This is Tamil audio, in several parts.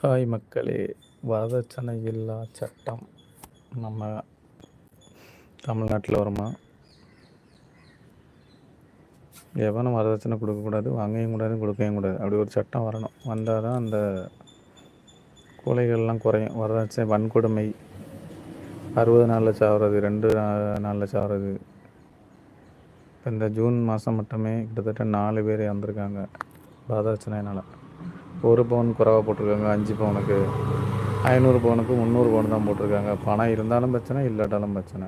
ஹாய் மக்களே வரதட்சணை இல்லா சட்டம். நம்ம தமிழ்நாட்டில் வருமா? எவனும் வரதட்சணை கொடுக்கக்கூடாது வாங்கவும் கூடாது கொடுக்கவும் கூடாது. அப்படி ஒரு சட்டம் வரணும். வந்தால் தான் அந்த கொலைகள்லாம் குறையும். வரதட்சணை வன்கொடுமை. அறுபது நாளில் சாகிறது ரெண்டு நாளில் சாகிறது. இப்போ இந்த ஜூன் மாதம் மட்டுமே கிட்டத்தட்ட நாலு பேர் இறந்துருக்காங்க ஒரு பவுன் குறைவா போட்டிருக்காங்க அஞ்சு பவுனுக்கு. ஐநூறு பவுனுக்கு முந்நூறு பவுன் தான் போட்டிருக்காங்க. பணம் இருந்தாலும் பிரச்சனை இல்லாட்டாலும் பிரச்சனை.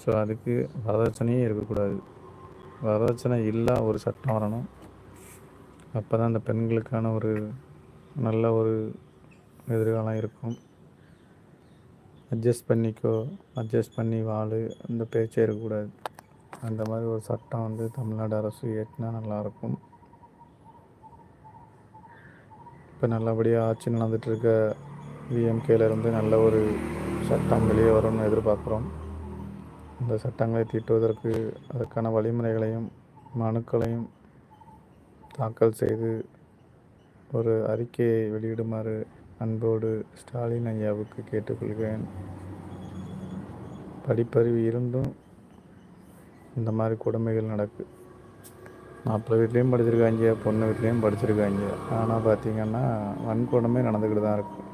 ஸோ அதுக்கு வரதட்சணையே இருக்கக்கூடாது. வரதட்சணை இல்லை ஒரு சட்டம் வரணும். அப்போ தான் அந்த பெண்களுக்கான ஒரு நல்ல ஒரு எதிர்காலம் இருக்கும். அட்ஜஸ்ட் பண்ணிக்கோ அட்ஜஸ்ட் பண்ணி வாழு. அந்த பேச்சே இருக்கக்கூடாது. அந்த மாதிரி ஒரு சட்டம் வந்து தமிழ்நாடு அரசு ஏற்றினா நல்லாயிருக்கும் இப்போ நல்லபடியாக ஆட்சி நடந்துட்டு இருக்க நல்ல ஒரு சட்டம் வெளியே வரும்னு எதிர்பார்க்குறோம். இந்த சட்டங்களை தீட்டுவதற்கு அதற்கான வழிமுறைகளையும் மனுக்களையும் தாக்கல் செய்து ஒரு அறிக்கையை வெளியிடுமாறு அன்போடு ஸ்டாலின் ஐயாவுக்கு கேட்டுக்கொள்கிறேன். படிப்பறிவு இருந்தும் இந்த மாதிரி கொடுமைகள் நடக்கு மாப்பிள்ளை வீட்லேயும் படிச்சிருக்காங்க பொண்ணு வீட்லேயும் படிச்சிருக்காங்க. ஆனால் பார்த்தீங்கன்னா வன்கொடுமை நடந்துக்கிட்டு தான் இருக்கும்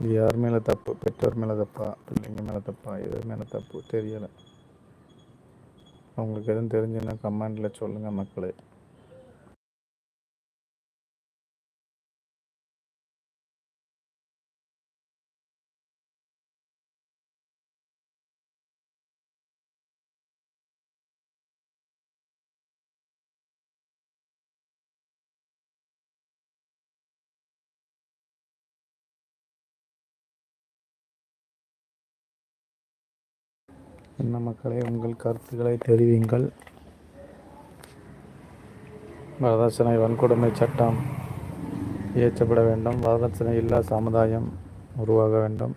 இது யார் மேலே தப்பு? பெற்றோர் மேலே தப்பா? பிள்ளைங்க மேலே தப்பா? எது மேலே தப்பு? தெரியலை. அவங்களுக்கு எதுவும் தெரிஞ்சுன்னா கமெண்டில் சொல்லுங்கள் மக்களே. என்ன மக்களே உங்கள் கருத்துக்களை தெரிவிங்கள். வரதட்சணை வன்கொடுமை சட்டம் இயற்றப்பட வேண்டும். வரதட்சணை இல்லா சமுதாயம் உருவாக வேண்டும்.